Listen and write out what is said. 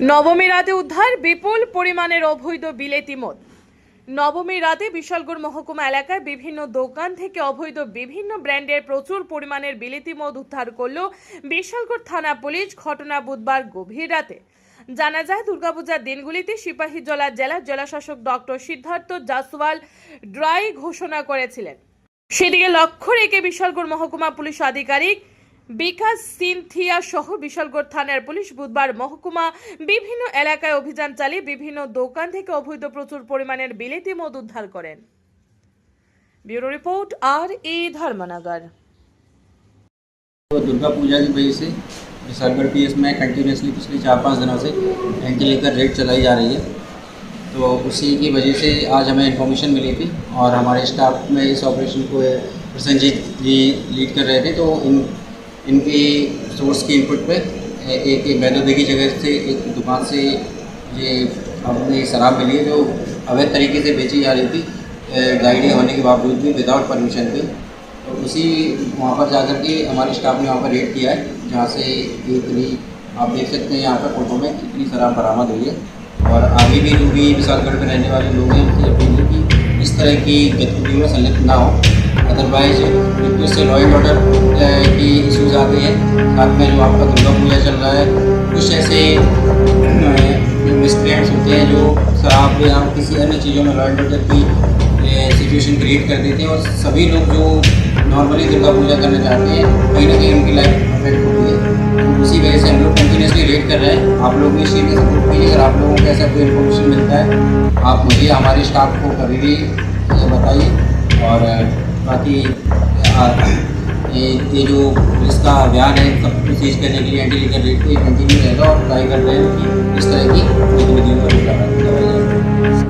নবমী রাতে উদ্ধার বিপুল পরিমাণের অবৈধ বিলেতি মদ। নবমী রাতে বিশালগড় মহকুমা এলাকায় বিভিন্ন দোকান থেকে অবৈধ বিভিন্ন ব্র্যান্ডের প্রচুর পরিমাণের বিলেতি মদ উদ্ধার করল বিশালগড় থানা পুলিশ ঘটনা বুধবার গভীর রাতে। জানা যায়, দুর্গাপূজার দিনগুলিতে সিপাহীজলা জেলার জেলাশাসক ডক্টর সিদ্ধার্থ জাসওয়াল ড্রাই ঘোষণা করেছিলেন। সেদিকে লক্ষ্য রেখে বিশালগড় মহকুমা পুলিশ আধিকারিক বিকাশ সিনথিয়া সহ বিশালগড় থানার পুলিশ বুধবার মহকুমা বিভিন্ন এলাকায় অভিযান চালিয়ে বিভিন্ন দোকান থেকে অবৈধ প্রচুর পরিমাণের বিলেতি মদ উদ্ধার করেন ব্যুরো রিপোর্ট আর ই ধর্মনগর तो दुर्गा पूजा की वजह से विशालगढ़ पी में कंटिन्यूसली पिछले चार पाँच दिनों से एंटी लेकर रेड चलाई जा रही है तो उसी की वजह से आज हमें इन्फॉर्मेशन मिली थी और हमारे स्टाफ में इस ऑपरेशन को प्रसन्नजीत जी लीड कर रहे थे तो इन इनकी सोर्स की इनपुट पे एक मैदोदे की जगह से, एक दुकान से ये अपनी शराब मिली है जो अवैध तरीके से बेची जा रही थी गाइडें होने के बावजूद भी विदाउट परमिशन के तो उसी वहाँ पर जाकर के हमारे स्टाफ ने वहाँ पर रेड किया है, जहाँ से इतनी, आप देख सकते हैं यहाँ पर फ़ोटो में कितनी शराब बरामद हुई है। और आगे भी जो भी विशालगढ़ में रहने वाले लोग हैं उनकी अपील है कि इस तरह की गतिविधियों में संलिप्त ना हो। अदरवाइज़ से लॉ एंड ऑर्डर हैं साथ में जो आपका दुर्गा पूजा चल रहा है, कुछ ऐसे मिसक्रिएंट्स होते हैं जो शराब या किसी अन्य चीज़ों में लॉ एंड की सिचुएशन क्रिएट कर देते हैं और सभी लोग जो नॉर्मली दुर्गा पूजा करना चाहते हैं, कहीं ना कहीं उनकी लाइफ अफेक्ट होती है। तो उसी वजह से हम लोग कंटिन्यूसली रेट कर रहे हैं। आप लोग भी में सपोर्ट कीजिए। अगर आप लोगों को ऐसा कोई इन्फॉर्मेशन मिलता है, आप मुझे, हमारे स्टाफ को कभी भी बताइए। और बाकी ये ये जो पुलिस का अभियान है, सब कुछ चीज़ करने के लिए एंटी लीगल रेट को कंटिन्यू रहेगा और ट्राई कर रहे हैं की